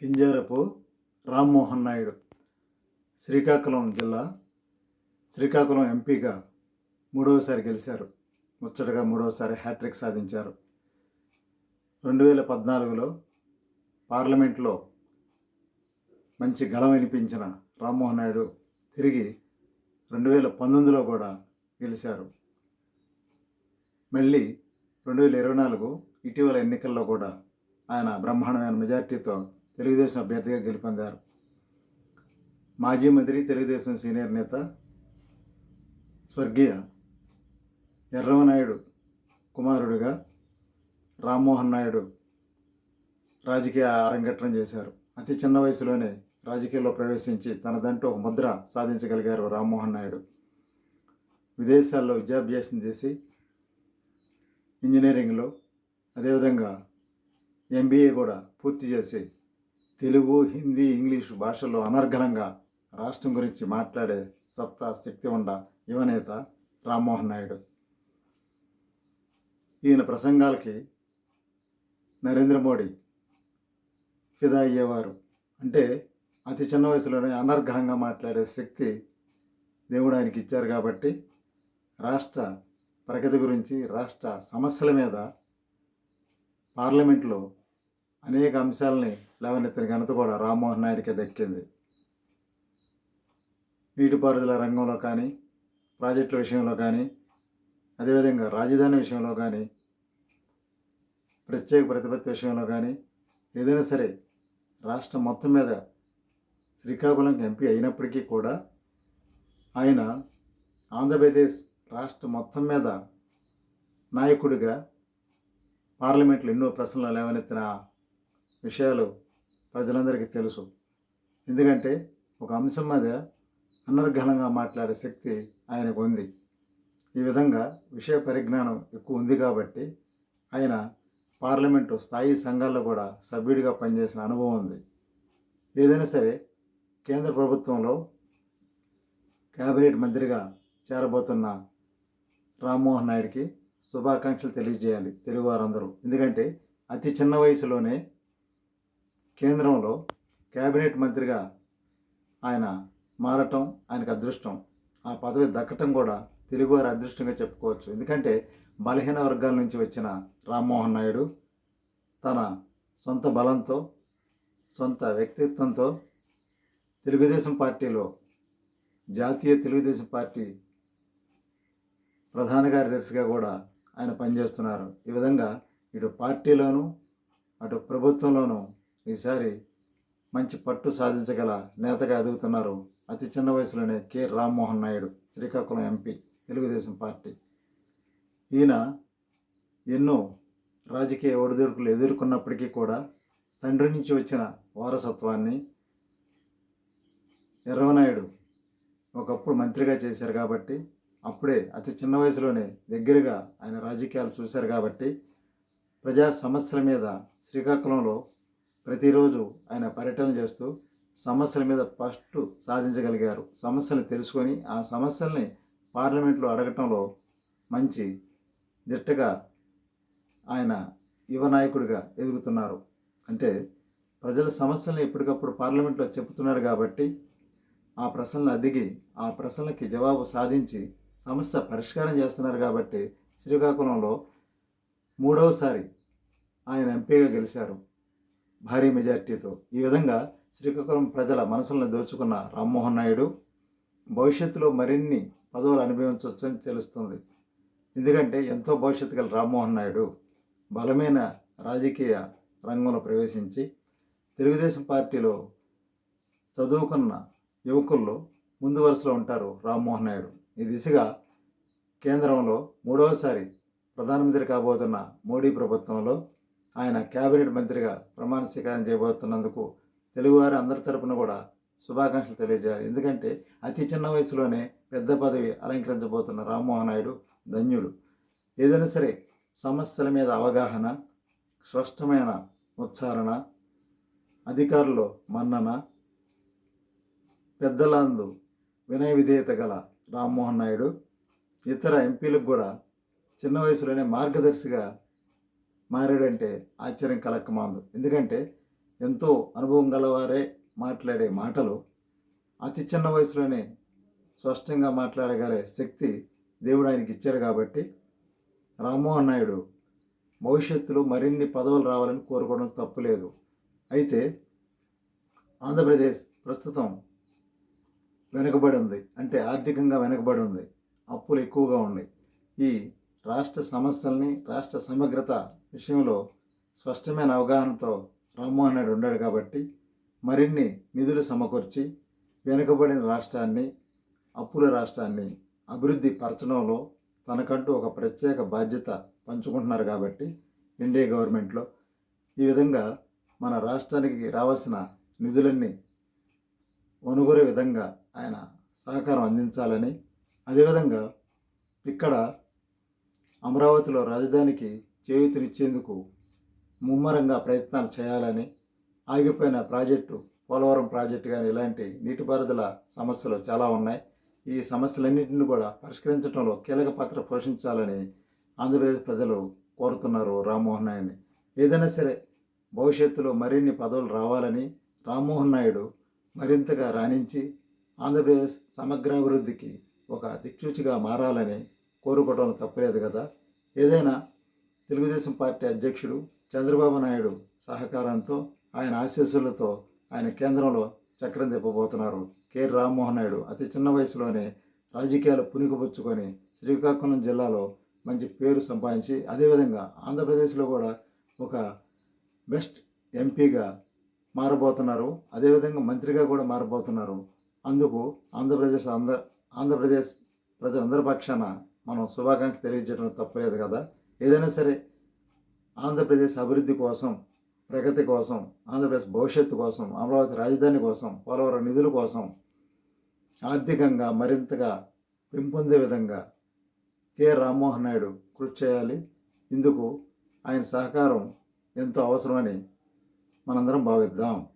కింజారపు రామ్మోహన్ నాయుడు శ్రీకాకుళం జిల్లా శ్రీకాకుళం ఎంపీగా మూడవసారి గెలిచారు. ముచ్చటగా మూడవసారి హ్యాట్రిక్ సాధించారు. రెండు వేల పద్నాలుగులో పార్లమెంట్లో మంచి గళం వినిపించిన రామ్మోహన్ నాయుడు తిరిగి రెండు వేల పంతొమ్మిదిలో కూడా గెలిచారు. మళ్ళీ రెండు వేల ఇరవై నాలుగు ఇటీవల ఎన్నికల్లో కూడా ఆయన బ్రహ్మాండమైన మెజార్టీతో తెలుగుదేశం అభ్యర్థిగా గెలుపొందారు. మాజీ మంత్రి తెలుగుదేశం సీనియర్ నేత స్వర్గీయ ఎర్రవనాయుడు కుమారుడుగా రామ్మోహన్ నాయుడు రాజకీయ అరంగేట్రం చేశారు. అతి చిన్న వయసులోనే రాజకీయాల్లో ప్రవేశించి తనదంటూ ఒక ముద్ర సాధించగలిగారు రామ్మోహన్ నాయుడు. విదేశాల్లో విద్యాభ్యాసం చేసి ఇంజనీరింగ్లో అదేవిధంగా ఎంబీఏ కూడా పూర్తి చేసి తెలుగు హిందీ ఇంగ్లీష్ భాషల్లో అనర్గళంగా రాష్ట్రం గురించి మాట్లాడే సత్తా శక్తి ఉన్న యువనేత రామ్మోహన్ నాయుడు. ఈయన ప్రసంగాలకి నరేంద్ర మోడీ ఫిదా అయ్యేవారు. అంటే అతి చిన్న వయసులోనే అనర్ఘంగా మాట్లాడే శక్తి దేవుడు ఆయనకి ఇచ్చారు కాబట్టి రాష్ట్ర ప్రగతి గురించి రాష్ట్ర సమస్యల మీద పార్లమెంట్లో అనేక అంశాలని లేవనెత్తిన ఘనత కూడా రామ్మోహన్ నాయుడికే దక్కింది. నీటిపారుదల రంగంలో కానీ ప్రాజెక్టుల విషయంలో కానీ అదేవిధంగా రాజధాని విషయంలో కానీ ప్రత్యేక ప్రతిపత్తి విషయంలో కానీ ఏదైనా సరే రాష్ట్రం మొత్తం మీద శ్రీకాకుళం ఎంపీ అయినప్పటికీ కూడా ఆయన ఆంధ్రప్రదేశ్ రాష్ట్రం మొత్తం మీద నాయకుడిగా పార్లమెంట్లో ఎన్నో ప్రశ్నలు లేవనెత్తిన విషయాలు ప్రజలందరికీ తెలుసు. ఎందుకంటే ఒక అంశం మీద అనర్ఘనంగా మాట్లాడే శక్తి ఆయనకు ఉంది. ఈ విధంగా విషయ పరిజ్ఞానం ఎక్కువ ఉంది కాబట్టి ఆయన పార్లమెంటు స్థాయి సంఘాల్లో కూడా సభ్యుడిగా పనిచేసిన అనుభవం ఉంది. ఏదైనా సరే కేంద్ర ప్రభుత్వంలో క్యాబినెట్ మంత్రిగా చేరబోతున్న రామ్మోహన్ నాయుడికి శుభాకాంక్షలు తెలియజేయాలి తెలుగు వారందరూ ఎందుకంటే అతి చిన్న వయసులోనే కేంద్రంలో కేబినెట్ మంత్రిగా ఆయన మారటం ఆయనకు అదృష్టం. ఆ పదవి దక్కటం కూడా తెలుగువారి అదృష్టంగా చెప్పుకోవచ్చు. ఎందుకంటే బలహీన వర్గాల నుంచి వచ్చిన రామ్మోహన్ నాయుడు తన సొంత బలంతో సొంత వ్యక్తిత్వంతో తెలుగుదేశం పార్టీలో జాతీయ తెలుగుదేశం పార్టీ ప్రధాన కార్యదర్శిగా కూడా ఆయన పనిచేస్తున్నారు. ఈ విధంగా ఇటు పార్టీలోనూ అటు ప్రభుత్వంలోనూ ఈసారి మంచి పట్టు సాధించగల నేతగా ఎదుగుతున్నారు అతి చిన్న వయసులోనే K. Rammohan Naidu Srikakulam MP Telugu Desam party. ఈయన ఎన్నో రాజకీయ ఒడిదుడుకులు ఎదుర్కొన్నప్పటికీ కూడా తండ్రి నుంచి వచ్చిన వారసత్వాన్ని ఎర్రవనాయుడు ఒకప్పుడు మంత్రిగా చేశారు కాబట్టి అప్పుడే అతి చిన్న వయసులోనే దగ్గరగా ఆయన రాజకీయాలు చూశారు కాబట్టి ప్రజా సమస్యల మీద శ్రీకాకుళంలో ప్రతిరోజు ఆయన పర్యటన చేస్తూ సమస్యల మీద ఫస్ట్ సాధించగలిగారు. సమస్యలు తెలుసుకొని ఆ సమస్యల్ని పార్లమెంట్లో అడగటంలో మంచి దిట్టగా ఆయన యువ నాయకుడిగా ఎదుగుతున్నారు. అంటే ప్రజల సమస్యలను ఎప్పటికప్పుడు పార్లమెంట్లో చెబుతున్నాడు కాబట్టి ఆ ప్రశ్నలు అదిగి ఆ ప్రశ్నలకి జవాబు సాధించి సమస్య పరిష్కారం చేస్తున్నారు కాబట్టి శ్రీకాకుళంలో మూడవసారి ఆయన ఎంపీగా గెలిచారు. భారీ మెజార్టీతో ఈ విధంగా శ్రీకాకుళం ప్రజల మనసులను దోచుకున్న రామ్మోహన్ నాయుడు భవిష్యత్తులో మరిన్ని పదవులు అనుభవించవచ్చని తెలుస్తుంది. ఎందుకంటే ఎంతో భవిష్యత్తు గల రామ్మోహన్ నాయుడు బలమైన రాజకీయ రంగంలో ప్రవేశించి తెలుగుదేశం పార్టీలో చదువుకున్న యువకుల్లో ముందు వరుసలో ఉంటారు రామ్మోహన్ నాయుడు. ఈ దిశగా కేంద్రంలో మూడవసారి ప్రధానమంత్రి కాబోతున్న మోడీ ప్రభుత్వంలో ఆయన కేబినెట్ మంత్రిగా ప్రమాణ స్వీకారం చేయబోతున్నందుకు తెలుగువారి అందరి తరపున కూడా శుభాకాంక్షలు తెలియజేయాలి. ఎందుకంటే అతి చిన్న వయసులోనే పెద్ద పదవి అలంకరించబోతున్న రామ్మోహన్ నాయుడు ధన్యుడు ఏదైనా సరే సమస్యల మీద అవగాహన స్పష్టమైన ఉచ్చారణ అధికారులు మన్నన పెద్దలందు వినయ విధేయత గల రామ్మోహన్ నాయుడు ఇతర ఎంపీలకు కూడా చిన్న వయసులోనే మార్గదర్శిగా మారాడంటే ఆశ్చర్యం కలక్కమాందు ఎందుకంటే ఎంతో అనుభవం గలవారే మాట్లాడే మాటలు అతి చిన్న వయసులోనే స్పష్టంగా మాట్లాడగలే శక్తి దేవుడు ఆయనకి ఇచ్చాడు కాబట్టి రామ్మోహన్ నాయుడు భవిష్యత్తులో మరిన్ని పదవులు రావాలని కోరుకోవడం తప్పులేదు. అయితే ఆంధ్రప్రదేశ్ ప్రస్తుతం వెనుకబడి ఉంది. అంటే ఆర్థికంగా వెనుకబడి ఉంది. అప్పులు ఎక్కువగా ఉన్నాయి. ఈ రాష్ట్ర సమస్యల్ని రాష్ట్ర సమగ్రత విషయంలో స్పష్టమైన అవగాహనతో రామ్మోహన్ నాయుడు ఉన్నాడు కాబట్టి మరిన్ని నిధులు సమకూర్చి వెనుకబడిన రాష్ట్రాన్ని అప్పుల రాష్ట్రాన్ని అభివృద్ధి పరచడంలో తనకంటూ ఒక ప్రత్యేక బాధ్యత పంచుకుంటున్నారు కాబట్టి ఎన్డీఏ గవర్నమెంట్లో ఈ విధంగా మన రాష్ట్రానికి రావాల్సిన నిధులన్నీ వనుగొరే విధంగా ఆయన సహకారం అందించాలని అదేవిధంగా ఇక్కడ అమరావతిలో రాజధానికి చేయూతనిచ్చేందుకు ముమ్మరంగా ప్రయత్నాలు చేయాలని ఆగిపోయిన ప్రాజెక్టు పోలవరం ప్రాజెక్టు కానీ ఇలాంటి నీటిపారుదల సమస్యలు చాలా ఉన్నాయి. ఈ సమస్యలన్నింటినీ కూడా పరిష్కరించడంలో కీలక పాత్ర పోషించాలని ఆంధ్రప్రదేశ్ ప్రజలు కోరుతున్నారు రామ్మోహన్ నాయుడిని. ఏదైనా సరే భవిష్యత్తులో మరిన్ని పదవులు రావాలని రామ్మోహన్ నాయుడు మరింతగా రాణించి ఆంధ్రప్రదేశ్ సమగ్రాభివృద్ధికి ఒక దిక్సూచిగా మారాలని కోరుకోవడం తప్పలేదు కదా. ఏదైనా తెలుగుదేశం పార్టీ అధ్యక్షుడు చంద్రబాబు నాయుడు సహకారంతో ఆయన ఆశీస్సులతో ఆయన కేంద్రంలో చక్రం తిప్పబోతున్నారు. కె. రామ్మోహన్ నాయుడు అతి చిన్న వయసులోనే రాజకీయాలు పునికిపుచ్చుకొని శ్రీకాకుళం జిల్లాలో మంచి పేరు సంపాదించి అదేవిధంగా ఆంధ్రప్రదేశ్లో కూడా ఒక బెస్ట్ ఎంపీగా మారబోతున్నారు. అదేవిధంగా మంత్రిగా కూడా మారబోతున్నారు. అందుకు ఆంధ్రప్రదేశ్ ఆంధ్ర ఆంధ్రప్రదేశ్ ప్రజలందరి పక్షాన మనం శుభాకాంక్ష తెలియజేయడం తప్పలేదు కదా. ఏదైనా సరే ఆంధ్రప్రదేశ్ అభివృద్ధి కోసం ప్రగతి కోసం ఆంధ్రప్రదేశ్ భవిష్యత్తు కోసం అమరావతి రాజధాని కోసం పోలవరం నిధుల కోసం ఆర్థికంగా మరింతగా పెంపొందే విధంగా కె. రామ్మోహన్ నాయుడు కృషి చేయాలి. ఇందుకు ఆయన సహకారం ఎంతో అవసరమని మనందరం భావిద్దాం.